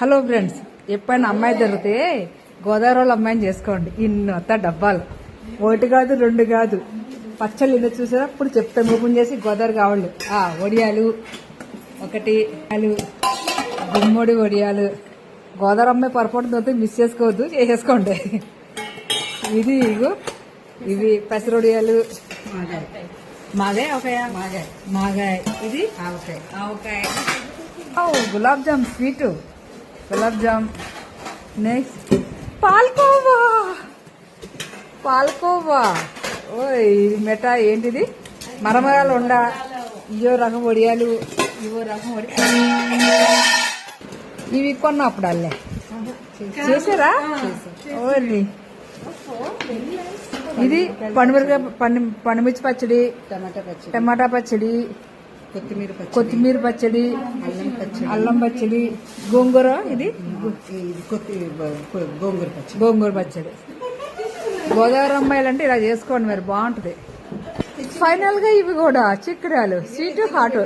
Hello friends ఎప్పుడైనా అమ్మాయి దొరికితే గోదావరి వాళ్ళ అమ్మాయిని చేసుకోండి. ఇన్నంత డబ్బాలు. ఒకటి కాదు రెండు కాదు. పచ్చళ్ళు ఇంత చూసారా? ఇప్పుడు చెప్తాను ఓపెన్ చేసి గోదావరి కావాలి. ఆ వడియాలు ఒకటి గుమ్మడి వడియాలు గోదావరి అమ్మాయి పొరపాటు దొరికితే మిస్ చేసుకోవద్దు చేసేసుకోండి. ఇది ఇగో ఇవి పెసరొడియాలు మాగాయ్. మాగాయ్ మాగాయ్. ఇది? ఆవకాయ. ఆవకాయ. Gulab jamun sweet. Gulab jam. Next పాల్కోవా. పాల్కోవా. ఓయ్ ఇది మెటా ఏంటిది? మరమరాలు ఉండ. ఇయో రకం వడియాలు ఇవో రకం వడియాలు ఇవి కొన్నప్పుడు అల్లే. చేసారా? ఓన్లీ ఇది పండుమిరకాయ పండు పండుమిర్చి పచ్చడి టమాటా పచ్చడి. టమాటా పచ్చడి కొత్తిమీర కొత్తిమీర పచ్చడి అల్లం పచ్చడి. అల్లం పచ్చడి గోంగూర ఇది? కొత్తి గోంగూర పచ్చడి. గోంగూర పచ్చడి గోదావరి అమ్మాయిలు అంటే ఇలా చేసుకోండి మరి బాగుంటది. ఫైనల్గా ఇవి కూడా చిక్కడాలు స్వీట్ హాట్